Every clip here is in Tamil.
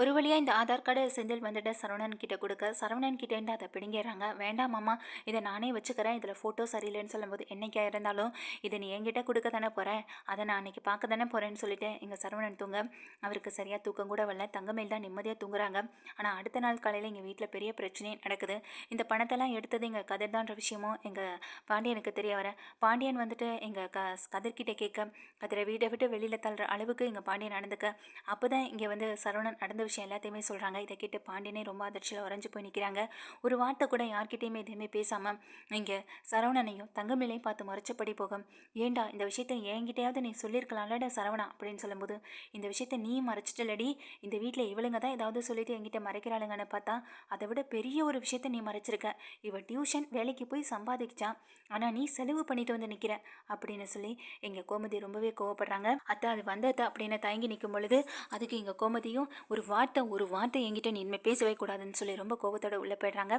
ஒரு வழியாக இந்த ஆதார் கார்டு செந்தில் வந்துட்டு சரவணன் கிட்ட கொடுக்க சரவணன் கிட்டேருந்து அதை பிடுங்கிடுறாங்க. வேண்டாம் மாமா இதை நானே வச்சுக்கிறேன். இதில் ஃபோட்டோ சரியில்லைன்னு சொல்லும்போது என்னைக்கா இருந்தாலும் இதை நீ என்கிட்ட கொடுக்க தானே போகிறேன் அதை நான் அன்றைக்கி பார்க்க தானே போகிறேன்னு சொல்லிட்டு எங்கள் சரவணன் தூங்க. அவருக்கு சரியாக தூக்கம் கூட வரல. தங்கமேல் தான் நிம்மதியாக தூங்குறாங்க. ஆனால் அடுத்த நாள் காலையில் எங்கள் வீட்டில் பெரிய பிரச்சனையே நடக்குது. இந்த பணத்தெல்லாம் எடுத்தது எங்கள் கதிர்தான்ற விஷயமும் எங்கள் பாண்டியனுக்கு தெரிய வர. பாண்டியன் வந்துட்டு எங்கள் க கதிர்கிட்ட கேட்க கதிரை வீட்டை விட்டு வெளியில் தள்ளுற அளவுக்கு எங்கள் பாண்டியன் நடந்துக்க. அப்போ தான் இங்கே வந்து சரவணன் நடந்து விஷயம் எல்லாத்தையுமே சொல்கிறாங்க இதை கேட்டு பாண்டியனே ரொம்ப அதிர்ச்சியில் உறைஞ்சு போய் நிற்கிறாங்க ஒரு வார்த்தை கூட யார்கிட்டையுமே எதுவுமே பேசாமல் இங்கே சரவணனையும் தங்கமேலையும் பார்த்து முறைச்சபடி போகும். ஏண்டா இந்த விஷயத்தை என்கிட்டயாவது நீ சொல்லியிருக்கலாம்லடா சரவணா அப்படின்னு சொல்லும்போது இந்த விஷயத்தை நீ மறைச்சிட்டலடி. இந்த வீட்டில் இவளுங்க தான் ஏதாவது சொல்லிட்டு என்கிட்ட மறைக்கிறாளுங்கன்னு பார்த்தா அதை விட பெரிய ஒரு விஷயத்தை நீ மறைச்சிருக்க. இவ டியூஷன் வேலைக்கு போய் சம்பாதிச்சா ஆனால் நீ செலவு பண்ணிட்டு வந்து நிற்கிற அப்படின்னு சொல்லி எங்கள் கோமதி ரொம்பவே கோவப்படுறாங்க. அத்தை அது வந்தது அப்படின்னு தயங்கி நிற்கும் பொழுது அதுக்கு எங்கள் கோமதியும் ஒரு வார்த்தை ஒரு வார்த்தை என்கிட்ட நீ இனிமேல் பேசவே கூடாதுன்னு சொல்லி ரொம்ப கோபத்தோட உள்ளே போயிடுறாங்க.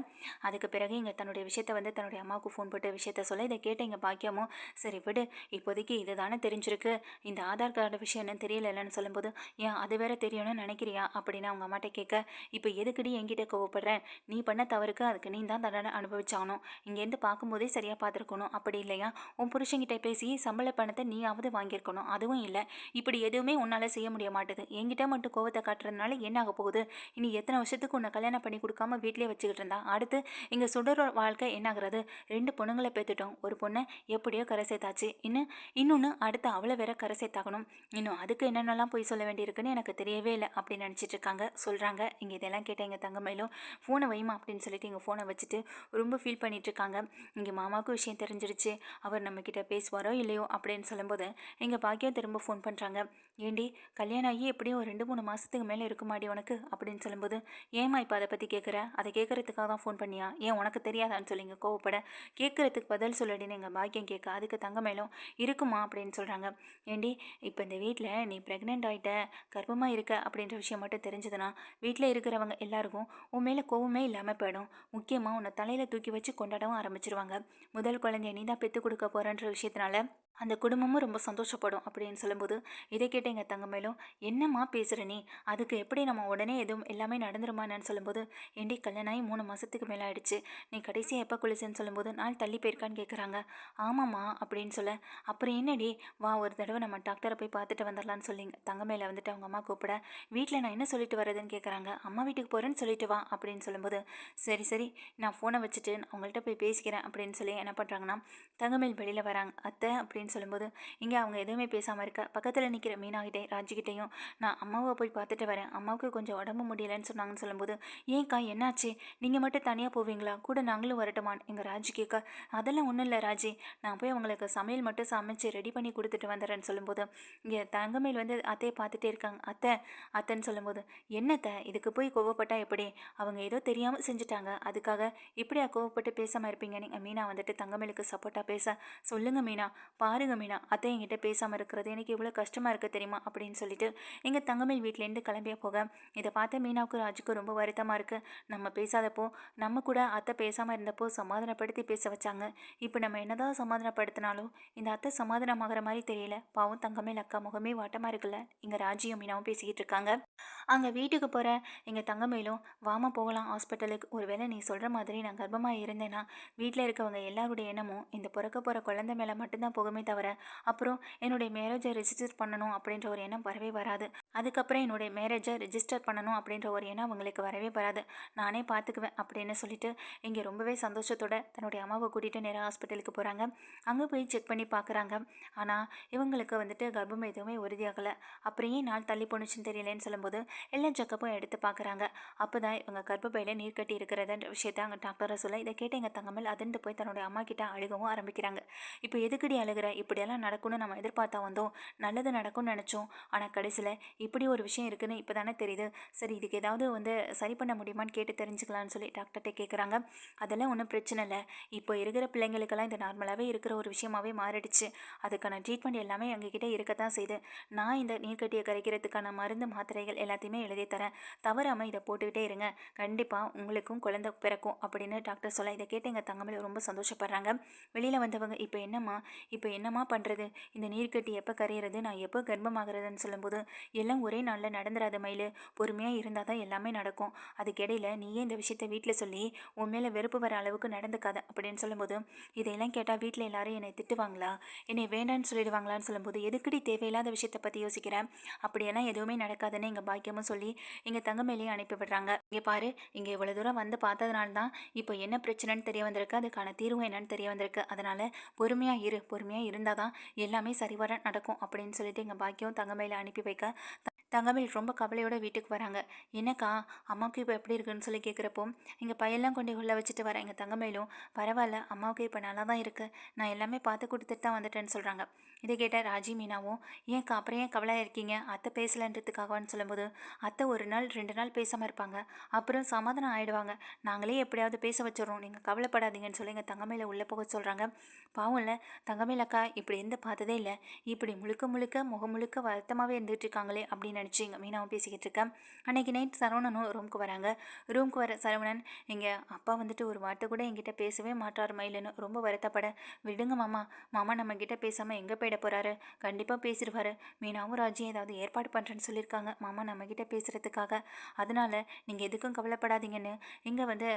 அதுக்கு பிறகு இங்கே தன்னுடைய விஷயத்த வந்து தன்னுடைய அம்மாவுக்கு ஃபோன் போட்டு விஷயத்த சொல்ல இதை கேட்ட இங்கே பாக்கியமும் சரி விடு இப்போதைக்கு இது தானே தெரிஞ்சிருக்கு. இந்த ஆதார் கார்டு விஷயம் என்னன்னு தெரியலன்னு சொல்லும்போது ஏன் அது வேற தெரியணும்னு நினைக்கிறியா? அப்படின்னு அவங்க அம்மாட்ட கேட்க இப்போ எதுக்குடி என்கிட்ட கோவப்படுறேன் நீ பண்ண தவறுக்கு அதுக்கு நீ தான் தண்டனை அனுபவிச்சாகணும். இங்கேருந்து பார்க்கும்போதே சரியாக பார்த்துருக்கணும். அப்படி இல்லையா? உன் புருஷங்கிட்ட பேசி சம்பள பணத்தை நீயாவது வாங்கியிருக்கணும். அதுவும் இல்லை. இப்படி எதுவுமே உன்னால் செய்ய முடிய மாட்டுது. என்கிட்ட மட்டும் கோவத்தை காட்டுறதுனால என்ன ஆக போகுது இனி எத்தனை வருஷத்துக்கு உன்னை கல்யாணம் பண்ணி கொடுக்காம வீட்டிலே வச்சுக்கிட்டு இருந்தா அடுத்து இங்கே சுடர் வாழ்க்கை என்னாகிறது? ரெண்டு பொண்ணுங்களை பேத்துட்டோம். ஒரு பொண்ணை எப்படியோ கரை சேர்த்தாச்சு. இன்னும் இன்னொன்று அடுத்து அவளை வேற கரை சேர்த்தாகணும். இன்னும் அதுக்கு என்னென்னலாம் போய் சொல்ல வேண்டியிருக்குன்னு எனக்கு தெரியவே இல்லை அப்படின்னு நினச்சிட்டு இருக்காங்க சொல்கிறாங்க இங்கே இதெல்லாம் கேட்ட எங்கள் தங்கமையிலும். ஃபோனை வைமா அப்படின்னு சொல்லிட்டு எங்கள் ஃபோனை வச்சுட்டு ரொம்ப ஃபீல் பண்ணிட்டு இருக்காங்க இங்கே மாமாவுக்கு விஷயம் தெரிஞ்சிருச்சு. அவர் நம்மக்கிட்ட பேசுவாரோ இல்லையோ அப்படின்னு சொல்லும்போது எங்கள் பாக்கியம் திரும்ப ஃபோன் பண்ணுறாங்க ஏண்டி கல்யாணம் ஆகி எப்படியும் ஒரு ரெண்டு மூணு மாதத்துக்கு மேலே இருக்குமா இருக்குமாடி உனக்கு? அப்படின்னு சொல்லும்போது ஏம்மா இப்போ அதை பற்றி கேட்குற அதை கேட்குறதுக்காக தான் ஃபோன் பண்ணியா? ஏன் உனக்கு தெரியாதான்னு சொல்லிங்க கோவப்பட கேட்குறதுக்கு பதில் சொல்லடின்னு எங்கள் பாக்கியம் கேட்க அதுக்கு தங்கமேலும் இருக்குமா அப்படின்னு சொல்கிறாங்க ஏண்டி இப்போ இந்த வீட்டில் நீ ப்ரெக்னென்ட் ஆகிட்ட கர்ப்பமாக இருக்க அப்படின்ற விஷயம் மட்டும் தெரிஞ்சதுன்னா வீட்டில் இருக்கிறவங்க எல்லாருக்கும் உன் மேலே கோவமே இல்லாமல் போயிடும். முக்கியமாக உன்னை தலையில் தூக்கி வச்சு கொண்டாடவும் ஆரம்பிச்சிருவாங்க. முதல் குழந்தைய நீ தான் பெற்று கொடுக்க போகிறன்ற விஷயத்தினால அந்த குடும்பமும் ரொம்ப சந்தோஷப்படும் அப்படின்னு சொல்லும்போது இதை கேட்ட எங்கள் தங்கமேலும் என்னம்மா பேசுகிற நீ? அதுக்கு எப்படி நம்ம உடனே எதுவும் எல்லாமே நடந்துருமான்னு சொல்லும்போது ஏண்டி கல்யாணம் ஆகி மூணு மாதத்துக்கு மேலே ஆயிடுச்சு. நீ கடைசியாக எப்போ குளிச்சேன்னு சொல்லும்போது நாள் தள்ளி போயிருக்கான்னு கேட்குறாங்க ஆமாம்மா அப்படின்னு சொல்ல அப்புறம் என்னடி? வா ஒரு தடவை நம்ம டாக்டரை போய் பார்த்துட்டு வந்துடலான்னு சொல்லிங்க. தங்கமேல வந்துட்டு அவங்க அம்மா கூப்பிட வீட்டில் நான் என்ன சொல்லிட்டு வரதுன்னு கேட்குறாங்க அம்மா வீட்டுக்கு போகிறேன்னு சொல்லிட்டு வா அப்படின்னு சொல்லும்போது சரி சரி நான் ஃபோனை வச்சுட்டு அவங்கள்ட்ட போய் பேசிக்கிறேன் அப்படின்னு சொல்லி என்ன பண்ணுறாங்கன்னா தங்கமேல் வெளியில் வராங்க. அத்தை அப்படின்னு அப்படின்னு சொல்லும்போது இங்கே அவங்க எதுவுமே பேசாமல் இருக்க. பக்கத்தில் நிற்கிற மீனாகிட்டே ராஜிக்கிட்டேயும் நான் அம்மாவை போய் பார்த்துட்டு வரேன். அம்மாவுக்கு கொஞ்சம் உடம்பு முடியலன்னு சொன்னாங்கன்னு சொல்லும்போது ஏன்க்கா என்னாச்சு? நீங்கள் மட்டும் தனியாக போவீங்களா? கூட நாங்களும் வரட்டுமான் எங்கள் ராஜி கேட்க அதெல்லாம் ஒன்றும் இல்லை ராஜி. நான் போய் அவங்களுக்கு சமையல் மட்டும் சமைச்சு ரெடி பண்ணி கொடுத்துட்டு வந்துடுறேன்னு சொல்லும்போது இங்கே தங்கமேல் வந்து அத்தையை பார்த்துட்டே இருக்காங்க. அத்தை அத்தைன்னு சொல்லும்போது என்னத்தை இதுக்கு போய் கோவப்பட்டா எப்படி? அவங்க ஏதோ தெரியாமல் செஞ்சுட்டாங்க. அதுக்காக இப்படியா கோவப்பட்டு பேசாமல் இருப்பீங்க? நீங்கள் மீனா வந்துட்டு தங்கமேலுக்கு சப்போர்ட்டாக பேச சொல்லுங்கள் மீனா. பா பாருங்க மீனா அத்தை என்கிட்ட பேசாமல் இருக்கிறது எனக்கு இவ்வளோ கஷ்டமாக இருக்க தெரியுமா? அப்படின்னு சொல்லிட்டு எங்கள் தங்கமேல் வீட்டிலேருந்து கிளம்பிய போக இதை பார்த்த மீனாவுக்கு ராஜுக்கு ரொம்ப வருத்தமாக இருக்குது நம்ம பேசாதப்போ நம்ம கூட அத்தை பேசாமல் இருந்தப்போ சமாதானப்படுத்தி பேச வச்சாங்க. இப்போ நம்ம என்னதான் சமாதானப்படுத்தினாலும் இந்த அத்தை சமாதானமாகிற மாதிரி தெரியல. பாவம் தங்கமேல் அக்கா முகமே வாட்டமாக இருக்குல்ல. இங்கே ராஜியும் மீனாவும் பேசிக்கிட்டு இருக்காங்க. அங்கே வீட்டுக்கு போகிற எங்கள் தங்கமேலும் வாமா போகலாம் ஹாஸ்பிட்டலுக்கு. ஒருவேளை நீ சொல்கிற மாதிரி நான் கர்ப்பமாக இருந்தேன்னா வீட்டில் இருக்கவங்க எல்லாருடைய எண்ணமும் இந்த பிறக்க போகிற குழந்தை மேலே மட்டும்தான் போகுமே தவிர அப்புறம் என்னுடைய மேரேஜை ரிஜிஸ்டர் பண்ணணும் அப்படின்ற ஒரு எண்ணம் வரவே வராது. அதுக்கப்புறம் என்னுடைய மேரேஜை ரிஜிஸ்டர் பண்ணணும் அப்படின்ற ஒரு எண்ணம் அவங்களுக்கு வரவே வராது. நானே பார்த்துக்குவேன் அப்படின்னு சொல்லிட்டு இங்கே ரொம்பவே சந்தோஷத்தோட தன்னுடைய அம்மாவை கூட்டிகிட்டு நேராக ஹாஸ்பிட்டலுக்கு போகிறாங்க அங்கே போய் செக் பண்ணி பார்க்குறாங்க ஆனால் இவங்களுக்கு வந்துட்டு கர்ப்பம் எதுவுமே உறுதியாகலை. அப்படியே நாள் தள்ளி போணுச்சுன்னு தெரியலன்னு சொல்லும்போது எல்லா செக்கப்பும் எடுத்து பார்க்குறாங்க. அப்போ தான் இவங்க கர்ப்பப்பையில் நீர் கட்டி இருக்கிறதுன்ற விஷயத்த அங்கே டாக்டரை சொல்ல இதை கேட்டு எங்கள் தங்கமேல் அதிர்ந்து போய் தன்னுடைய அம்மா கிட்ட அழுகவும் ஆரம்பிக்கிறாங்க. இப்போ எதுக்குடி அழுகிற? இப்படியெல்லாம் நடக்கும்னு நம்ம எதிர்பார்த்தா வந்தோம். நல்லது நடக்கும்னு நினச்சோம். ஆனால் கடைசியில் இப்படி ஒரு விஷயம் இருக்குன்னு இப்போ தானே தெரியுது. சரி இதுக்கு ஏதாவது வந்து சரி பண்ண முடியுமான்னு கேட்டு தெரிஞ்சுக்கலான்னு சொல்லி டாக்டர்கிட்ட கேட்குறாங்க அதெல்லாம் ஒன்றும் பிரச்சனை இல்லை. இப்போ இருக்கிற பிள்ளைங்களுக்கெல்லாம் இது நார்மலாகவே இருக்கிற ஒரு விஷயமாகவே மாறிடுச்சு. அதுக்கான ட்ரீட்மெண்ட் எல்லாமே எங்ககிட்ட இருக்க தான் செய்யுது நான் இந்த நீர்க்கட்டியை கரைக்கிறதுக்கான மருந்து மாத்திரைகள் விஷயங்கள் எல்லாத்தையுமே எழுதி தரேன். தவறாமல் இதை போட்டுக்கிட்டே இருங்க. கண்டிப்பாக உங்களுக்கும் குழந்தை பிறக்கும் அப்படின்னு டாக்டர் சொல்ல இதை கேட்டு எங்கள் தங்கமலை ரொம்ப சந்தோஷப்படுறாங்க. வெளியில் வந்தவங்க இப்போ என்னம்மா? இப்போ என்னம்மா பண்ணுறது இந்த நீர்க்கட்டி எப்போ கரையிறது? நான் எப்போ கர்ப்பமாகிறதுன்னு சொல்லும்போது எல்லாம் ஒரே நாளில் நடந்துடாத மயில். பொறுமையாக இருந்தால் தான் எல்லாமே நடக்கும். அதுக்கிடையில் நீயே இந்த விஷயத்தை வீட்டில் சொல்லி உன் மேலே வெறுப்பு வர அளவுக்கு நடந்துக்காத அப்படின்னு சொல்லும்போது இதையெல்லாம் கேட்டால் வீட்டில் எல்லாரும் என்னை திட்டுவாங்களா? என்னை வேண்டான்னு சொல்லிடுவாங்களான்னு சொல்லும்போது எதுக்கடி தேவையில்லாத விஷயத்தை பற்றி யோசிக்கிறேன் அப்படியெல்லாம் எதுவுமே நடக்காதுன்னு எங்கள் பாக்கியமும் சொல்லி எங்கள் தங்கமேலையும் அனுப்பி விடுறாங்க. இங்கே பாரு இங்கே இவ்வளோ தூரம் வந்து பார்த்ததுனால தான் இப்போ என்ன பிரச்சனைன்னு தெரிய வந்திருக்கு அதுக்கான தீர்வு என்னன்னு தெரிய வந்திருக்கு. அதனால் பொறுமையாக இரு பொறுமையாக இருந்தால் தான் எல்லாமே சரிவர நடக்கும் அப்படின்னு சொல்லிட்டு எங்கள் பாக்கியம் தங்கமேல அனுப்பி வைக்க தங்கமேல் ரொம்ப கவலையோட வீட்டுக்கு வராங்க. என்னக்கா அம்மாவுக்கு இப்போ எப்படி இருக்குன்னு சொல்லி கேட்குறப்போ எங்கள் பையெல்லாம் கொண்டு உள்ளே வச்சுட்டு வரேன். எங்கள் தங்கமேலும் பரவாயில்ல அம்மாவுக்கு இப்போ நல்லா தான் இருக்குது நான் எல்லாமே பார்த்து கொடுத்துட்டு தான் வந்துட்டேன்னு சொல்கிறாங்க இதை கேட்ட ராஜி மீனாவும் ஏன் அப்புறம் ஏன் கவலையாக இருக்கீங்க? அத்தை பேசலன்றதுக்காகவான்னு சொல்லும்போது அத்தை ஒரு நாள் ரெண்டு நாள் பேசாமல் இருப்பாங்க. அப்புறம் சமாதானம் ஆகிடுவாங்க நாங்களே எப்படியாவது பேச வச்சிடறோம். நீங்கள் கவலைப்படாதீங்கன்னு சொல்லி எங்கள் தங்கமையில் உள்ளே போக சொல்கிறாங்க பாவம் இல்லை. தங்கமயிலக்கா இப்படி எந்த பார்த்ததே இல்லை. இப்படி முழுக்க முழுக்க முகம் முழுக்க வருத்தமாகவே இருந்துட்டு இருக்காங்களே அப்படின்னு நினச்சி எங்கள் மீனாவும் பேசிக்கிட்டு இருக்கேன் அன்னைக்கு நைட் சரவணனும் ரூமுக்கு வராங்க. ரூமுக்கு வர சரவணன் எங்கள் அப்பா வந்துட்டு ஒரு வார்த்தை கூட எங்கிட்ட பேசவே மாட்டார் மயிலன்னு ரொம்ப வருத்தப்பட. விடுங்க மாமா. மாமா நம்ம கிட்டே பேசாமல் எங்கே போயிட போகிறாரு கண்டிப்பாக பேசிடுவாரு. மீனாவும் ராஜியும் ஏதாவது ஏற்பாடு பண்ணுறேன்னு சொல்லியிருக்காங்க. மாமா நம்மக்கிட்ட பேசுகிறதுக்காக அதனால் நீங்கள் எதுக்கும் கவலைப்படாதீங்கன்னு இங்கே வந்து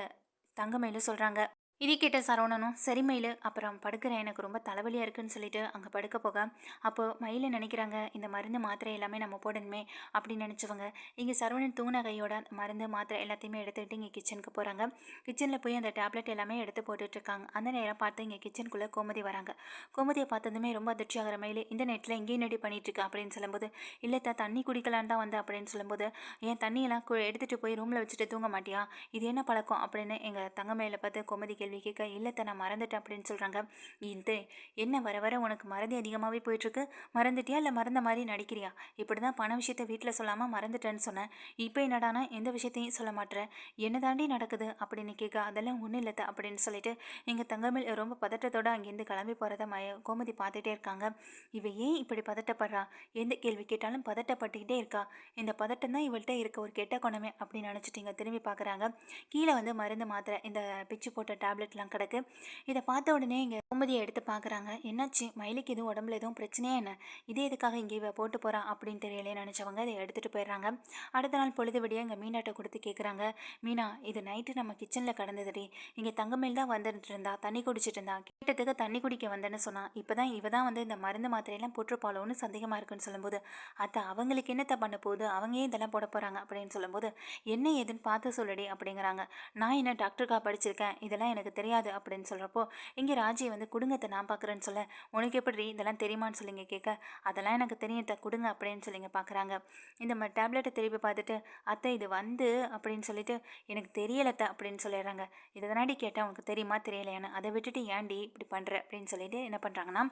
தங்கமயிலும் சொல்கிறாங்க இதை கேட்ட சரவணனும் சரி மயில் அப்புறம் படுக்கிறேன். எனக்கு ரொம்ப தலைவலியாக இருக்குன்னு சொல்லிட்டு அங்கே படுக்க போக. அப்போது மயில் நினைக்கிறாங்க இந்த மருந்து மாத்திரை எல்லாமே நம்ம போடணுமே அப்படின்னு நினச்சவங்க. இங்கே சரவணன் தூண கையோட அந்த மருந்து மாத்திரை எல்லாத்தையுமே எடுத்துக்கிட்டு இங்கே கிச்சனுக்கு போகிறாங்க கிச்சனில் போய் அந்த டேப்லெட் எல்லாமே எடுத்து போட்டுட்ருக்காங்க. அந்த நேரம் பார்த்து இங்கே கிச்சனுக்குள்ளே கோமதி வராங்க. கோமதியை பார்த்ததுமே ரொம்ப அதிர்ச்சி ஆகிற மயில் இந்த நேரத்தில் எங்கேயும் நடி பண்ணிட்டு அப்படின்னு சொல்லும்போது இல்லை தான் தண்ணி குடிக்கலான்னு தான் வந்து அப்படின்னு சொல்லும்போது ஏன் தண்ணியெல்லாம் கு- எடுத்துகிட்டு போய் ரூமில் வச்சுட்டு தூங்க மாட்டியா? இது என்ன பழக்கம்? அப்படின்னு எங்கள் தங்கமயில பார்த்து கோமதி கேள்வி கேட்க இல்லைத்த நான் மறந்துட்டேன் அப்படின்னு சொல்கிறாங்க இது என்ன வர வர உனக்கு மறதி அதிகமாகவே போயிட்டுருக்கு? மறந்துட்டியா? இல்லை மறந்த மாதிரி நடிக்கிறியா? இப்படி தான் பண விஷயத்த வீட்டில் சொல்லாமல் மறந்துட்டேன்னு சொன்னேன் இப்போ என்னடானா எந்த விஷயத்தையும் சொல்ல மாட்டேற. என்ன தாண்டி நடக்குது? அப்படின்னு கேட்க அதெல்லாம் ஒன்றும் இல்லைத்த அப்படின்னு சொல்லிட்டு எங்கள் தங்கமில் ரொம்ப பதட்டத்தோட அங்கேருந்து கிளம்பி போகிறத மய கோமதி பார்த்துட்டே இருக்காங்க. இவ ஏன் இப்படி பதட்டப்படுறா? எந்த கேள்வி கேட்டாலும் பதட்டப்பட்டுக்கிட்டே இருக்கா? இந்த பதட்டம் தான் இவள்கிட்ட இருக்க ஒரு கெட்ட குணமே அப்படின்னு நினச்சிட்டு இங்கே திரும்பி பார்க்குறாங்க கீழே வந்து மருந்து மாத்திரை இந்த பிச்சு போட்ட டேப்லெட்லாம் கிடக்கு. இதை பார்த்த உடனே இங்கே கோமதியை எடுத்து பார்க்குறாங்க. என்னாச்சு? மயிலுக்கு எதுவும் உடம்புல எதுவும் பிரச்சனையே என்ன? இதே இதுக்காக இங்கே இவ போட்டு போகிறா அப்படின்னு தெரியலையே நினச்சவங்க இதை எடுத்துகிட்டு போயிடுறாங்க. அடுத்த நாள் பொழுது விடிய இங்கே மீனாட்டை கொடுத்து கேட்குறாங்க மீனா இது நைட்டு நம்ம கிச்சனில் கடந்ததுடி. இங்கே தங்கமேல் தான் வந்துட்டு இருந்தா தண்ணி குடிச்சிட்டு இருந்தா. கேட்டதுக்கு தண்ணி குடிக்க வந்தேன்னு சொன்னான் இப்போ தான் இவ தான் வந்து இந்த மருந்து மாத்திரையெல்லாம் போட்டிருப்பாளோன்னு சந்தேகமாக இருக்குன்னு சொல்லும்போது அத்தை அவங்களுக்கு என்னத்தை பண்ண போகுது? அவங்க ஏன் இதெல்லாம் போட போகிறாங்க அப்படின்னு சொல்லும்போது என்ன ஏதுன்னு பார்த்து சொல்லுடி அப்படிங்கிறாங்க. நான் என்ன டாக்டருக்கா படிச்சிருக்கேன்? இதெல்லாம் எனக்கு எனக்கு தெரியாது அப்படின்னு சொல்கிறப்போ இங்கே ராஜி வந்து குடுங்கத்தை நான் பார்க்குறேன்னு சொல்ல. உனக்கு எப்படி இதெல்லாம் தெரியுமான்னு சொல்லிங்க கேட்க அதெல்லாம் எனக்கு தெரியும் த கொடுங்க அப்படின்னு சொல்லிங்க பார்க்குறாங்க இந்த மாதிரி டேப்லெட்டை திருப்பி பார்த்துட்டு அத்தை இது வந்து அப்படின்னு சொல்லிட்டு எனக்கு தெரியலத்த அப்படின்னு சொல்லிடுறாங்க. இதை தானடி கேட்டால் உனக்கு தெரியுமா தெரியலையான்னு? அதை விட்டுட்டு ஏன்டி இப்படி பண்ணுற அப்படின்னு சொல்லிட்டு என்ன பண்ணுறாங்கன்னா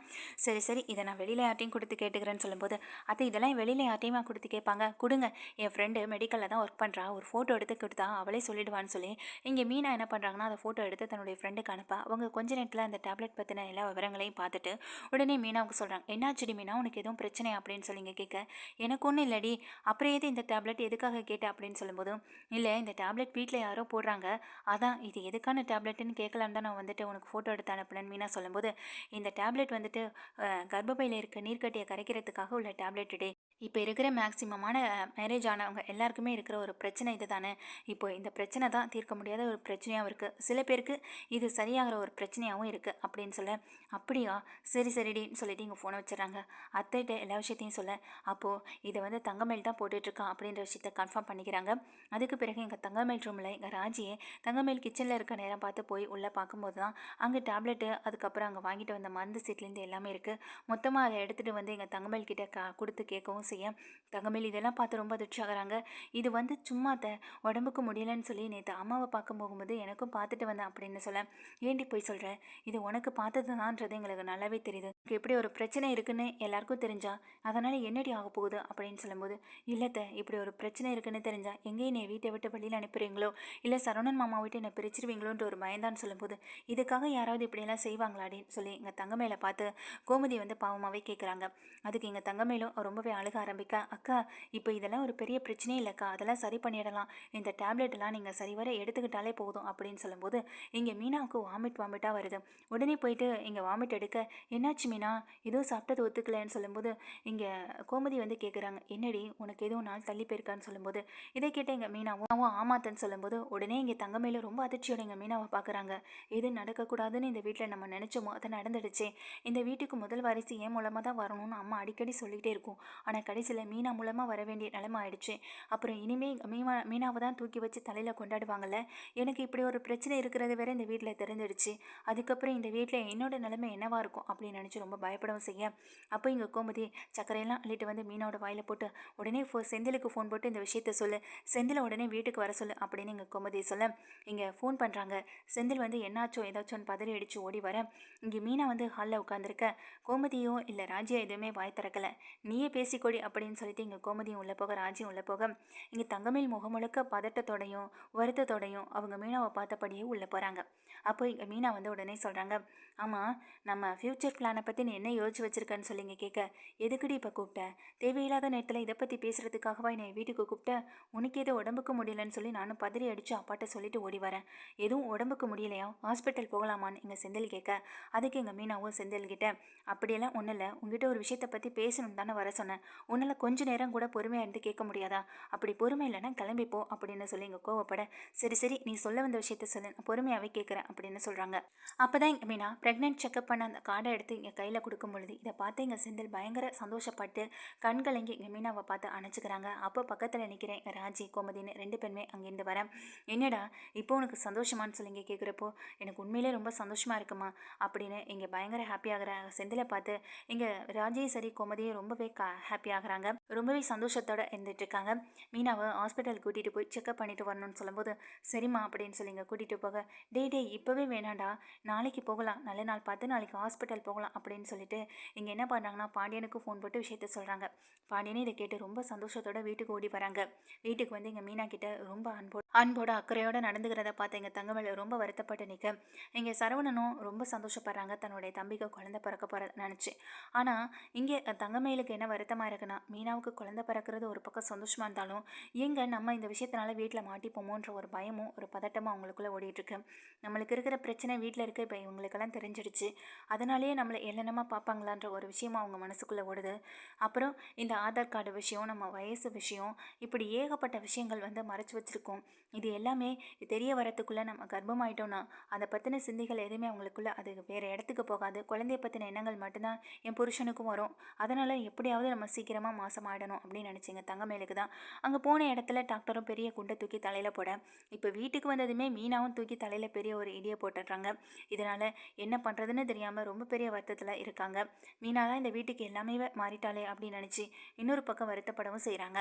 சரி சரி இதை நான் வெளியில் யார்ட்டையும் கொடுத்து கேட்டுக்கிறேன்னு சொல்லும்போது அத்தை இதெல்லாம் வெளியில் யார்ட்டையுமா கொடுத்து கேட்பாங்க? கொடுங்க. என் ஃப்ரெண்டு மெடிக்கலில் தான் ஒர்க் பண்ணுறா ஒரு ஃபோட்டோ எடுத்து கொடுத்தா அவளே சொல்லிடுவான்னு சொல்லி இங்கே மீனா என்ன பண்ணுறாங்கன்னா அந்த ஃபோட்டோ எடுத்து தன்னுடைய ஃப்ரெண்டுக்கு அனுப்ப அவங்க கொஞ்ச நேரத்தில் அந்த டேப்லெட் பற்றின எல்லா விவரங்களையும் பார்த்துட்டு உடனே மீனாவுக்கு சொல்கிறாங்க என்னாச்சுடி மீனா உனக்கு எதுவும் பிரச்சனை? அப்படின்னு சொல்லிங்க கேட்க எனக்கு ஒன்றும் இல்லடி அப்புறம் எது இந்த டேப்லெட் எதுக்காக கேட்டேன் அப்படின்னு சொல்லும்போது இல்லை இந்த டேப்லெட் வீட்டில் யாரோ போடுறாங்க அதான் இது எதுக்கான டேப்லெட்டுன்னு கேட்கலான்னு தான் நான் வந்துட்டு உனக்கு ஃபோட்டோ எடுத்து அனுப்புனேன்னு மீனா சொல்லும்போது இந்த டேப்லெட் வந்துட்டு அஹ், கர்ப்பப்பையில் இருக்க நீர்க்கட்டியை கரைக்கிறதுக்காக உள்ள டேப்லெட் டே இப்போ இருக்கிற மேக்ஸிமமான மேரேஜ் ஆனவங்க எல்லாருக்குமே இருக்கிற ஒரு பிரச்சனை இது தானே இப்போ இந்த பிரச்சனை தான் தீர்க்க முடியாத ஒரு பிரச்சனையாகவும் இருக்குது சில பேருக்கு இது சரியாகிற ஒரு பிரச்சனையாகவும் இருக்குது அப்படின்னு சொல்ல அப்படியா? சரி சரிடின்னு சொல்லிட்டு இங்கே ஃபோனை வச்சிடறாங்க. அத்தைகிட்ட எல்லா விஷயத்தையும் சொல்ல அப்போது இதை வந்து தங்கமேல் தான் போட்டுட்ருக்கான் அப்படின்ற விஷயத்த கன்ஃபார்ம் பண்ணிக்கிறாங்க. அதுக்கு பிறகு எங்கள் தங்கமேல் ரூமில் எங்கள் ராஜியை தங்கமேல் கிச்சனில் இருக்க நேரம் பார்த்து போய் உள்ளே பார்க்கும்போது தான் அங்கே டேப்லெட்டு அதுக்கப்புறம் அங்கே வாங்கிட்டு வந்த மருந்து சீட்லேருந்து எல்லாமே இருக்குது மொத்தமாக அதை எடுத்துகிட்டு வந்து எங்கள் தங்கமேல் கிட்டே கா கொடுத்து கேட்கவும் செய்ய. தங்கமேல் இதெல்லாம் பார்த்து ரொம்ப அதிர்ச்சி ஆகிறாங்க. இது வந்து சும்மா த உடம்புக்கு முடியலன்னு சொல்லி நேற்று அம்மாவை பார்க்க போகும்போது எனக்கும் பார்த்துட்டு வந்தேன் அப்படின்னு சொல்ல. ஏண்டி போய் சொல்கிற இது உனக்கு பார்த்தது தான்ன்றது எங்களுக்கு நல்லாவே தெரியுது. எப்படி ஒரு பிரச்சனை இருக்குன்னு எல்லாருக்கும் தெரிஞ்சா அதனால் என்னடி ஆக போகுது அப்படின்னு சொல்லும்போது இல்லத்த இப்படி ஒரு பிரச்சனை இருக்குன்னு தெரிஞ்சா எங்கேயும் நீ வீட்டை விட்டு வெளியில் அனுப்புறீங்களோ? இல்லை சரவணன் மாமா விட்டு என்னை பிரிச்சிருவீங்களோன்ற ஒரு பயந்தான்னு சொல்லும்போது இதுக்காக யாராவது இப்படியெல்லாம் செய்வாங்களாடின்னு சொல்லி எங்கள் தங்கமேல பார்த்து கோமதி வந்து பாவமாகவே கேட்குறாங்க அதுக்கு எங்கள் தங்கமேலும் ரொம்பவே அழுக அழுக ஆரம்பிக்க. அக்கா இப்போ இதெல்லாம் ஒரு பெரிய பிரச்சனையே இல்லைக்கா. அதெல்லாம் சரி பண்ணிடலாம். இந்த டேப்லெட்லாம் நீங்கள் சரிவர எடுத்துக்கிட்டாலே போதும் அப்படின்னு சொல்லும்போது இங்கே மீனாவுக்கு வாமிட் வாமிட்டாக வருது. உடனே போயிட்டு இங்கே வாமிட் எடுக்க. என்னாச்சு மீனா? எதுவும் சாப்பிட்டது ஒத்துக்கலைன்னு சொல்லும்போது இங்கே கோமதி வந்து கேட்குறாங்க என்னடி? உனக்கு எதுவும் நாள் தள்ளி போயிருக்கான்னு சொல்லும்போது இதை கேட்ட எங்கள் மீனாவும் அவன் ஆமாத்தன்னு சொல்லும்போது உடனே இங்கே தங்கமேல ரொம்ப அதிர்ச்சியோட எங்கள் மீனாவை பார்க்குறாங்க எது நடக்கக்கூடாதுன்னு இந்த வீட்டில் நம்ம நினச்சோமோ? அதை நடந்துடுச்சே. இந்த வீட்டுக்கு முதல் வாரிசு என் மூலமாக தான் வரணும்னு அம்மா அடிக்கடி சொல்லிகிட்டே இருக்கும். ஆனால் கடைசியில் மீனா மூலமாக வர வேண்டிய நிலைமை ஆயிடுச்சு. அப்புறம் இனிமே மீனா மீனாவை தான் தூக்கி வச்சு தலையில் கொண்டாடுவாங்கல்ல? எனக்கு இப்படி ஒரு பிரச்சனை இருக்கிறது வேற இந்த வீட்டில் தெரிஞ்சிடுச்சு. அதுக்கப்புறம் இந்த வீட்டில் என்னோட நிலைமை என்னவாக இருக்கும் அப்படின்னு நினச்சி ரொம்ப பயப்படவும் செய்ய. அப்போ இங்கே கோமதி சக்கரையெல்லாம் அள்ளிட்டு வந்து மீனோட வாயில் போட்டு உடனே ஃபோ செந்திலுக்கு ஃபோன் போட்டு இந்த விஷயத்த சொல்லு. செந்தில் உடனே வீட்டுக்கு வர சொல்லு அப்படின்னு இங்கே கோமதி சொல்ல. இங்கே ஃபோன் பண்ணுறாங்க செந்தில் வந்து என்னாச்சோ ஏதாச்சும் பதறி அடித்து ஓடி வர. இங்கே மீனா வந்து ஹாலில் உட்காந்துருக்க கோமதியோ இல்லை ராஜியோ எதுவுமே வாய் திறக்கல. நீயே பேசிக்கொடி அப்படின்னு சொல்லிட்டு இங்கே கோமதியும் உள்ளே போக ராஜியும் உள்ளே போக இங்கே தங்கமேல் முகமுழுக்க பதட்டத்தோடையும் வருத்தத்தோடையும் அவங்க மீனாவை பார்த்தபடியே உள்ளே போகிறாங்க அப்போ இங்கே மீனா வந்து உடனே சொல்கிறாங்க ஆமாம் நம்ம ஃப்யூச்சர் பிளானை பற்றி நீ என்ன யோசிச்சு வச்சுருக்கன்னு சொல்லிங்க கேட்க எதுக்குடி இப்போ கூப்பிட்ட? தேவையில்லாத நேரத்தில் இதை பற்றி பேசுகிறதுக்காகவா என்னை வீட்டுக்கு கூப்பிட்ட? உனக்கு ஏதோ உடம்புக்கு முடியலன்னு சொல்லி நானும் பதறி அடித்து அப்பாட்ட சொல்லிட்டு ஓடி வரேன். எதுவும் உடம்புக்கு முடியலையா? ஹாஸ்பிட்டல் போகலாமான்னு எங்கள் செந்தில் கேட்க அதுக்கு எங்கள் மீனாவும் செந்தில் கிட்ட அப்படியெல்லாம் ஒன்றும் இல்லை. உங்ககிட்ட ஒரு விஷயத்தை பற்றி பேசணும் தானே வர சொன்னேன். உன்னால் கொஞ்ச நேரம் கூட பொறுமையாக இருந்து கேட்க முடியாதா? அப்படி பொறுமை இல்லைன்னா கிளம்பிப்போ அப்படின்னு சொல்லி எங்கள் கோவப்பட சரி சரி நீ சொல்ல வந்த விஷயத்த சொல்லு. பொறுமையாகவே கேட்குறேன் அப்படின்னு சொல்கிறாங்க அப்போ தான் எங்கள் மீனா ப்ரெக்னென்ட் செக்அப் பண்ண அந்த கார்டை எடுத்து இங்கே கையில் கொடுக்கும் பொழுது இதை பார்த்து எங்கள் செந்தில் பயங்கர சந்தோஷப்பட்டு கண்கலங்கி எங்கள் மீனாவை பார்த்து அணைச்சிக்கிறாங்க. அப்போ பக்கத்தில் நிற்கிறேன் எங்கள் ராஜி கோமதின்னு ரெண்டு பேருமே அங்கேருந்து வரேன். என்னடா இப்போ உனக்கு சந்தோஷமான்னு சொல்லி இங்கே கேட்குறப்போ எனக்கு உண்மையிலே ரொம்ப சந்தோஷமாக இருக்குமா? அப்படின்னு இங்கே பயங்கர ஹாப்பியாகிற செந்திலை பார்த்து இங்கே ராஜியும் சரி கோமதியும் ரொம்பவே கா ஹாப்பி ஆகிறாங்க. ரொம்பவே சந்தோஷத்தோடு இருந்துட்டு இருக்காங்க. மீனாவை ஹாஸ்பிட்டல் கூட்டிகிட்டு போய் செக்அப் பண்ணிட்டு வரணும்னு சொல்லும்போது சரிம்மா அப்படின்னு சொல்லி இங்கே கூட்டிகிட்டு போக டே டே இப்போவே வேணாண்டா நாளைக்கு போகலாம் நல்ல நாள் பார்த்து நாளைக்கு ஹாஸ்பிட்டல் போகலாம் அப்படின்னு சொல்லிட்டு இங்கே என்ன பண்ணுறாங்கன்னா பாண்டியனுக்கு ஃபோன் போட்டு விஷயத்த சொல்கிறாங்க பாண்டியனே இதை கேட்டு ரொம்ப சந்தோஷத்தோட வீட்டுக்கு ஓடி வராங்க. வீட்டுக்கு வந்து இங்கே மீனா கிட்ட ரொம்ப அன்போடு அன்போட அக்கறையோட நடந்துக்கிறத பார்த்து எங்கள் தங்கமேல ரொம்ப வருத்தப்பட்டு நிற்க இங்கே சரவணனும் ரொம்ப சந்தோஷப்படுறாங்க தன்னுடைய தம்பிக்கு குழந்தை பிறக்க போகிறத நினச்சி. ஆனால் இங்கே தங்கமயிலுக்கு என்ன வருத்தமாக இருக்குன்னா மீனாவுக்கு குழந்தை பிறக்கிறது ஒரு பக்கம் சந்தோஷமாக இருந்தாலும் எங்கே நம்ம இந்த விஷயத்தினால வீட்டில் மாட்டிப்போமோன்ற ஒரு பயமும் ஒரு பதட்டமும் அவங்களுக்குள்ளே ஓடிட்டுருக்கு நம்மளுக்கு இருக்கிற பிரச்சனை வீட்டில் இருக்க இப்போ இவங்களுக்கெல்லாம் தெரியும் தெரிஞ்சிடுச்சு. அதனாலேயே நம்மளை எல்லனமாக பார்ப்பாங்களான்ற ஒரு விஷயம் அவங்க மனசுக்குள்ளே ஓடுது. அப்புறம் இந்த ஆதார் கார்டு விஷயம் நம்ம வயசு விஷயம் இப்படி ஏகப்பட்ட விஷயங்கள் வந்து மறைச்சி வச்சுருக்கோம். இது எல்லாமே தெரிய வரத்துக்குள்ளே நம்ம கர்ப்பமாயிட்டோம்னா அதை பற்றின சிந்திகள் எதுவுமே அவங்களுக்குள்ளே அது வேறு இடத்துக்கு போகாது. குழந்தைய பற்றின எண்ணங்கள் மட்டும்தான் என் புருஷனுக்கும் வரும். அதனால் எப்படியாவது நம்ம சீக்கிரமாக மாதம் ஆகிடணும் அப்படின்னு நினச்சிங்க. தங்கமேலுக்கு தான். அங்கே போன இடத்துல டாக்டரும் பெரிய குண்டை தூக்கி தலையில் போட இப்போ வீட்டுக்கு வந்ததுமே மீனாவும் தூக்கி தலையில் பெரிய ஒரு இடியை போட்டுடுறாங்க. இதனால் என்ன பண்ணுறதுன்னு தெரியாமல் ரொம்ப பெரிய வருத்தத்தில் இருக்காங்க. மீனா தான் இந்த வீட்டுக்கு எல்லாமே மாறிட்டாளே அப்படின்னு நினச்சி இன்னொரு பக்கம் வருத்தப்படவும் செய்கிறாங்க